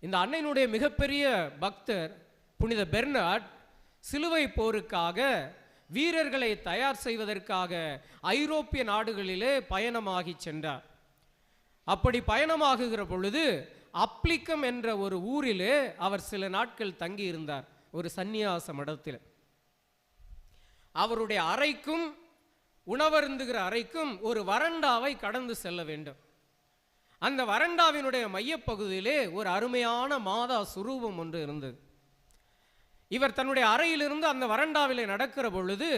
இந்த அன்னையினுடைய மிகப்பெரிய பக்தர் புனித பெர்னாட் சிலுவை போருக்காக வீரர்களை தயார் செய்வதற்காக ஐரோப்பிய நாடுகளிலே பயணமாகி சென்றார். அப்படி பயணமாகுகிற பொழுது அப்ளிக்கம் என்ற ஒரு ஊரிலே அவர் சில நாட்கள் தங்கி இருந்தார் ஒரு சந்நியாச மடத்தில். அவருடைய அறைக்கும் உணவருந்துகிற அறைக்கும் ஒரு வறண்டாவை கடந்து செல்ல வேண்டும். அந்த வறண்டாவினுடைய மையப்பகுதியிலே ஒரு அருமையான மாதா சுரூபம் ஒன்று இருந்தது. இவர் தன்னுடைய அறையிலிருந்து அந்த வரண்டாவிலே நடக்கிற பொழுது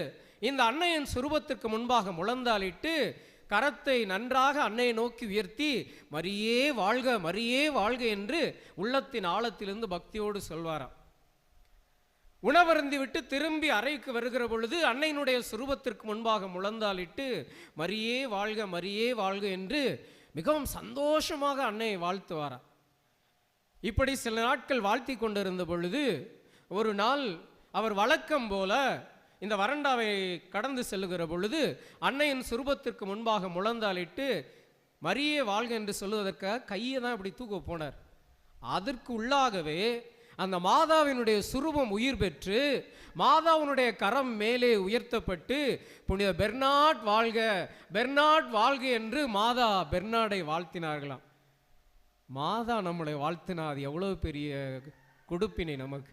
இந்த அன்னையின் சுரூபத்திற்கு முன்பாக முழந்தாளிட்டு கரத்தை நன்றாக அன்னையை நோக்கி உயர்த்தி மரியே வாழ்க மரியே வாழ்க என்று உள்ளத்தின் ஆழத்திலிருந்து பக்தியோடு சொல்வாராம். உணவருந்தி விட்டு திரும்பி அறைக்கு வருகிற பொழுது அன்னையினுடைய சுரூபத்திற்கு முன்பாக முழந்தாளிட்டு மரியே வாழ்க மரியே வாழ்க என்று மிகவும் சந்தோஷமாக அன்னையை வாழ்த்துவாராம் இப்படி சில நாட்கள் வாழ்த்தி கொண்டிருந்த பொழுது ஒரு நாள் அவர் வழக்கம் போல இந்த வறண்டாவை கடந்து செல்லுகிற பொழுது அன்னையின் சுரூபத்திற்கு முன்பாக முழந்தாளிட்டு மரியே வாழ்க என்று சொல்லுவதற்காக கையை தான் இப்படி தூக்க போனார். அதற்கு உள்ளாகவே அந்த மாதாவினுடைய சுரூபம் உயிர் பெற்று மாதாவினுடைய கரம் மேலே உயர்த்தப்பட்டு புனித பெர்னாட் வாழ்க பெர்னாட் வாழ்க என்று மாதா பெர்னாடை வாழ்த்தினார்களாம். மாதா நம்மளை வாழ்த்தினா அது எவ்வளவு பெரிய கொடுப்பினை நமக்கு.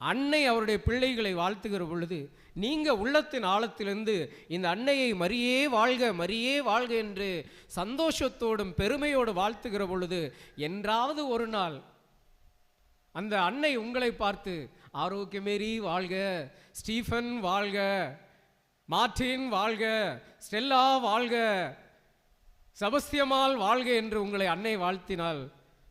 அன்னை அவருடைய பிள்ளைகளை வாழ்த்துகிற பொழுது நீங்கள் உள்ளத்தின் ஆழத்திலிருந்து இந்த அன்னையை மரியே வாழ்க மரியே வாழ்க என்று சந்தோஷத்தோடும் பெருமையோடு வாழ்த்துகிற பொழுது என்றாவது ஒரு நாள் அந்த அன்னை உங்களை பார்த்து ஆரோக்கியமேரி வாழ்க ஸ்டீஃபன் வாழ்க மார்டின் வாழ்க ஸ்டெல்லா வாழ்க சபஸ்தியமால் வாழ்க என்று உங்களை அன்னை வாழ்த்தினால்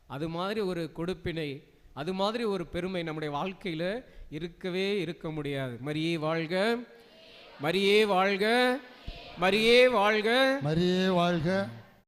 அது மாதிரி ஒரு கொடுப்பினை அது மாதிரி ஒரு பெருமை நம்முடைய வாழ்க்கையில் இருக்கவே இருக்க முடியாது. மரியே வாழ்க மரியே வாழ்க மரியே வாழ்க மரியே வாழ்க